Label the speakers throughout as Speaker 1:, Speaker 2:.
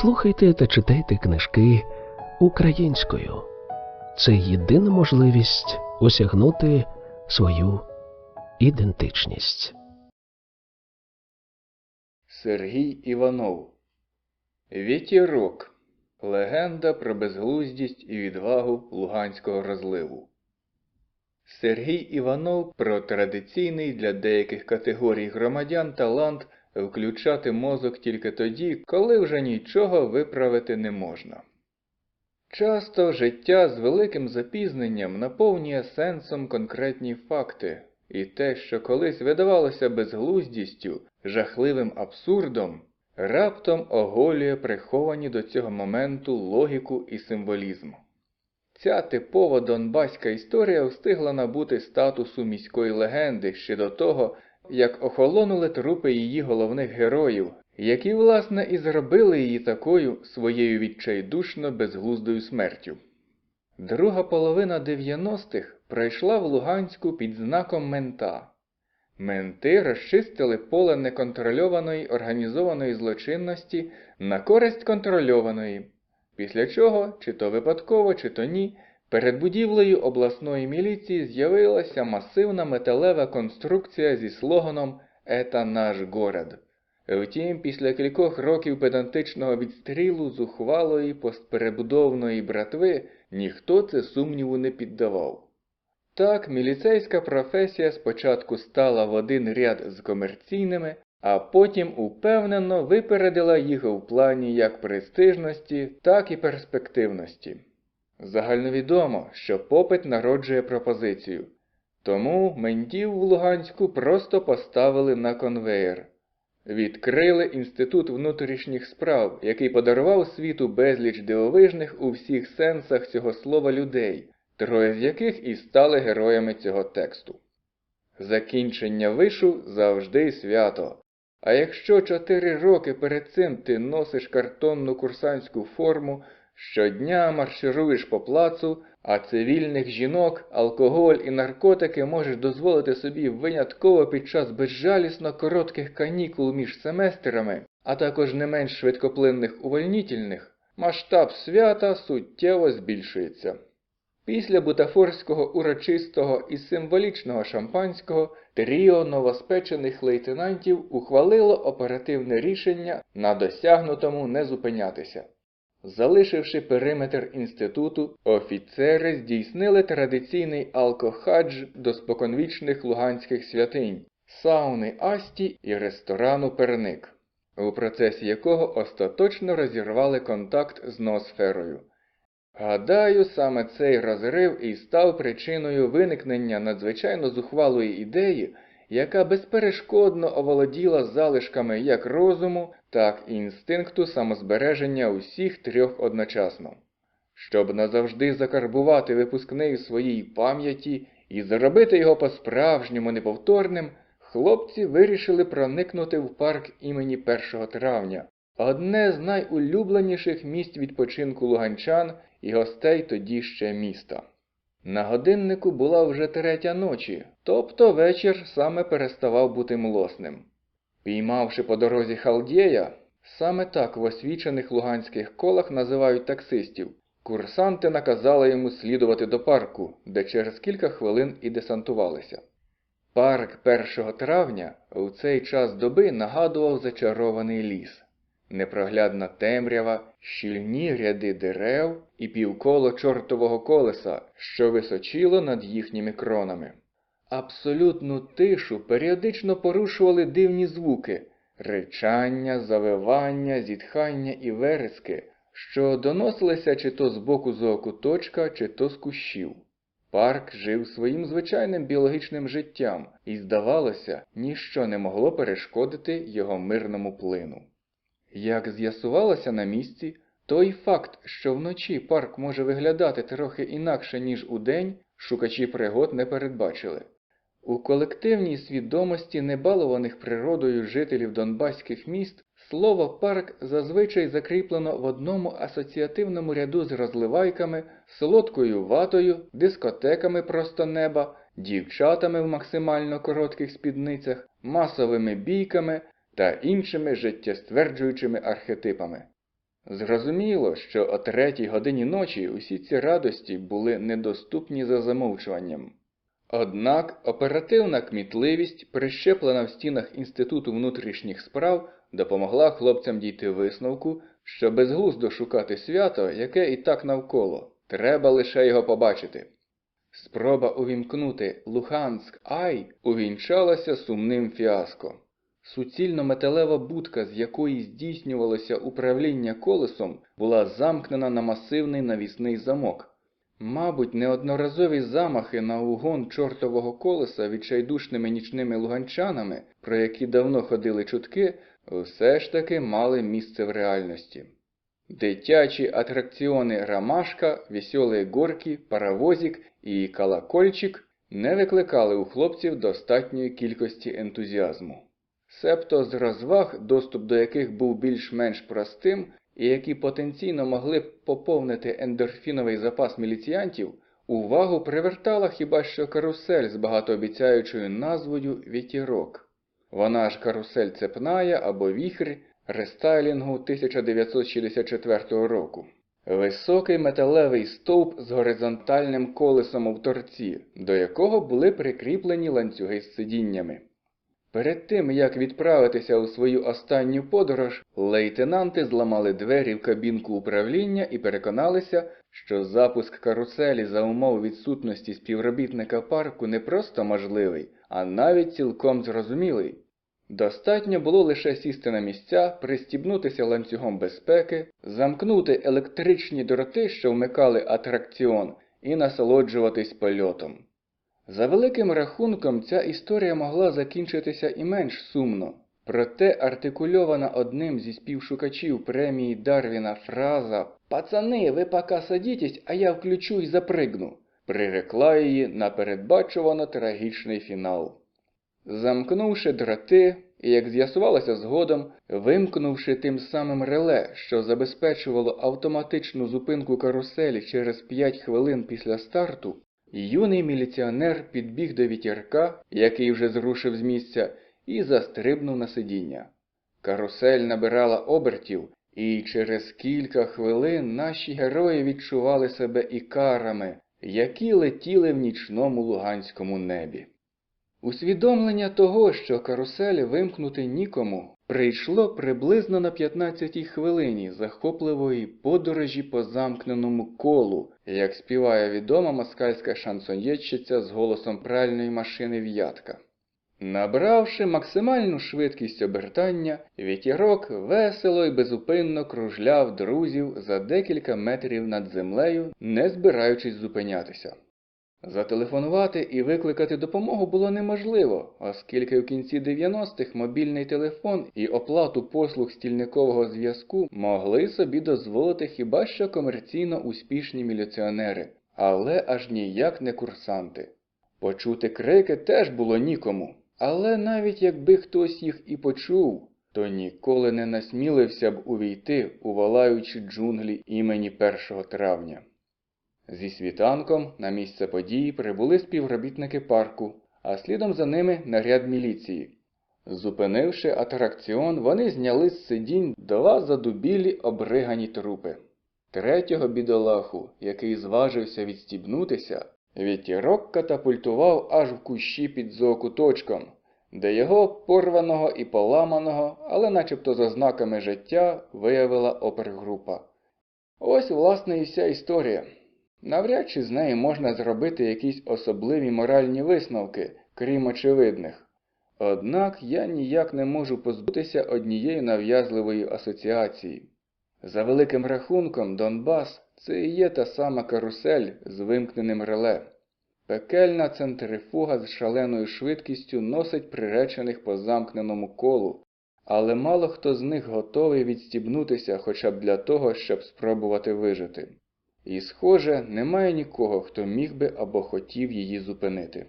Speaker 1: Слухайте та читайте книжки українською. Це єдина можливість осягнути свою ідентичність.
Speaker 2: Сергій Іванов Вітірок. Легенда про безглуздість і відвагу Луганського розливу. Сергій Іванов про традиційний для деяких категорій громадян талант включати мозок тільки тоді, коли вже нічого виправити не можна. Часто життя з великим запізненням наповнює сенсом конкретні факти, і те, що колись видавалося безглуздістю, жахливим абсурдом, раптом оголює приховані до цього моменту логіку і символізм. Ця типова донбаська історія встигла набути статусу міської легенди ще до того, як охолонули трупи її головних героїв, які, власне, і зробили її такою своєю відчайдушно безглуздою смертю. Друга половина 90-х пройшла в Луганську під знаком мента. Менти розчистили поле неконтрольованої організованої злочинності на користь контрольованої, після чого, чи то випадково, чи то ні, перед будівлею обласної міліції з'явилася масивна металева конструкція зі слоганом «Ета наш город». Втім, після кількох років педантичного відстрілу зухвалої постперебудовної братви ніхто це сумніву не піддавав. Так, міліцейська професія спочатку стала в один ряд з комерційними, а потім упевнено випередила їх у плані як престижності, так і перспективності. Загальновідомо, що попит народжує пропозицію. Тому ментів в Луганську просто поставили на конвеєр. Відкрили Інститут внутрішніх справ, який подарував світу безліч дивовижних у всіх сенсах цього слова людей, троє з яких і стали героями цього тексту. Закінчення вишу завжди свято. А якщо чотири роки перед цим ти носиш картонну курсантську форму, щодня маршируєш по плацу, а цивільних жінок, алкоголь і наркотики можеш дозволити собі винятково під час безжалісно коротких канікул між семестрами, а також не менш швидкоплинних увольнітельних, масштаб свята суттєво збільшується. Після бутафорського урочистого і символічного шампанського тріо новоспечених лейтенантів ухвалило оперативне рішення на досягнутому не зупинятися. Залишивши периметр інституту, офіцери здійснили традиційний алкохадж до споконвічних луганських святинь, сауни Асті і ресторану Перник, у процесі якого остаточно розірвали контакт з ноосферою. Гадаю, саме цей розрив і став причиною виникнення надзвичайно зухвалої ідеї, яка безперешкодно оволоділа залишками як розуму, так і інстинкту самозбереження усіх трьох одночасно. Щоб назавжди закарбувати випускний в своїй пам'яті і зробити його по-справжньому неповторним, хлопці вирішили проникнути в парк імені 1 травня, одне з найулюбленіших місць відпочинку луганчан і гостей тоді ще міста. На годиннику була вже третя ночі, тобто вечір саме переставав бути млосним. Піймавши по дорозі халдєя, саме так в освічених луганських колах називають таксистів, курсанти наказали йому слідувати до парку, де через кілька хвилин і десантувалися. Парк 1 травня у цей час доби нагадував зачарований ліс непроглядна темрява, щільні ряди дерев і півколо чортового колеса, що височило над їхніми кронами. Абсолютну тишу періодично порушували дивні звуки речання, завивання, зітхання і верески, що доносилися чи то з боку зоокуточка, чи то з кущів. Парк жив своїм звичайним біологічним життям, і, здавалося, ніщо не могло перешкодити його мирному плину. Як з'ясувалося на місці, той факт, що вночі парк може виглядати трохи інакше, ніж удень, шукачі пригод не передбачили. У колективній свідомості небалованих природою жителів донбаських міст слово парк зазвичай закріплено в одному асоціативному ряду з розливайками, солодкою ватою, дискотеками просто неба, дівчатами в максимально коротких спідницях, масовими бійками та іншими життєстверджуючими архетипами. Зрозуміло, що о третій годині ночі усі ці радості були недоступні за замовчуванням. Однак оперативна кмітливість, прищеплена в стінах Інституту внутрішніх справ, допомогла хлопцям дійти висновку, що безглуздо шукати свято, яке і так навколо, треба лише його побачити. Спроба увімкнути Луганськ Ай увінчалася сумним фіаско. Суцільно металева будка, з якої здійснювалося управління колесом, була замкнена на масивний навісний замок. Мабуть, неодноразові замахи на угон чортового колеса відчайдушними нічними луганчанами, про які давно ходили чутки, все ж таки мали місце в реальності. Дитячі атракціони Ромашка, Веселі горки, Паровозик і Колокольчик не викликали у хлопців достатньої кількості ентузіазму. Себто з розваг, доступ до яких був більш-менш простим, і які потенційно могли б поповнити ендорфіновий запас міліціянтів, увагу привертала хіба що карусель з багатообіцяючою назвою Вітірок. Вона ж карусель цепная або віхрь рестайлінгу 1964 року. Високий металевий стовп з горизонтальним колесом у торці, до якого були прикріплені ланцюги з сидіннями. Перед тим, як відправитися у свою останню подорож, лейтенанти зламали двері в кабінку управління і переконалися, що запуск каруселі за умов відсутності співробітника парку не просто можливий, а навіть цілком зрозумілий. Достатньо було лише сісти на місця, пристібнутися ланцюгом безпеки, замкнути електричні дроти, що вмикали атракціон, і насолоджуватись польотом. За великим рахунком, ця історія могла закінчитися і менш сумно. Проте артикульована одним зі співшукачів премії Дарвіна фраза «Пацани, ви пока садітесь, а я включу і запригну» прирекла її на передбачувано трагічний фінал. Замкнувши дроти і, як з'ясувалося згодом, вимкнувши тим самим реле, що забезпечувало автоматичну зупинку каруселі через 5 хвилин після старту, Юний міліціонер підбіг до вітірка, який вже зрушив з місця, і застрибнув на сидіння. Карусель набирала обертів, і через кілька хвилин наші герої відчували себе ікарами, які летіли в нічному луганському небі. Усвідомлення того, що карусель вимкнути нікому, прийшло приблизно на 15-й хвилині захопливої подорожі по замкненому колу, як співає відома москальська шансонєтчиця з голосом пральної машини в'ятка. Набравши максимальну швидкість обертання, вітірок весело і безупинно кружляв друзів за декілька метрів над землею, не збираючись зупинятися. Зателефонувати і викликати допомогу було неможливо, оскільки в кінці 90-х мобільний телефон і оплату послуг стільникового зв'язку могли собі дозволити хіба що комерційно успішні міліціонери, але аж ніяк не курсанти. Почути крики теж було нікому, але навіть якби хтось їх і почув, то ніколи не насмілився б увійти у волаючі джунглі імені 1 травня. Зі світанком на місце події прибули співробітники парку, а слідом за ними наряд міліції. Зупинивши атракціон, вони зняли з сидінь два задубілі обригані трупи. Третього бідолаху, який зважився відстібнутися, вітірок катапультував аж в кущі під зоокуточком, де його порваного і поламаного, але начебто за знаками життя виявила опергрупа. Ось, власне, і вся історія. Навряд чи з неї можна зробити якісь особливі моральні висновки, крім очевидних. Однак я ніяк не можу позбутися однієї нав'язливої асоціації. За великим рахунком, Донбас це і є та сама карусель з вимкненим реле. Пекельна центрифуга з шаленою швидкістю носить приречених по замкненому колу, але мало хто з них готовий відстібнутися хоча б для того, щоб спробувати вижити. І, схоже, немає нікого, хто міг би або хотів її зупинити.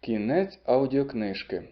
Speaker 2: Кінець аудіокнижки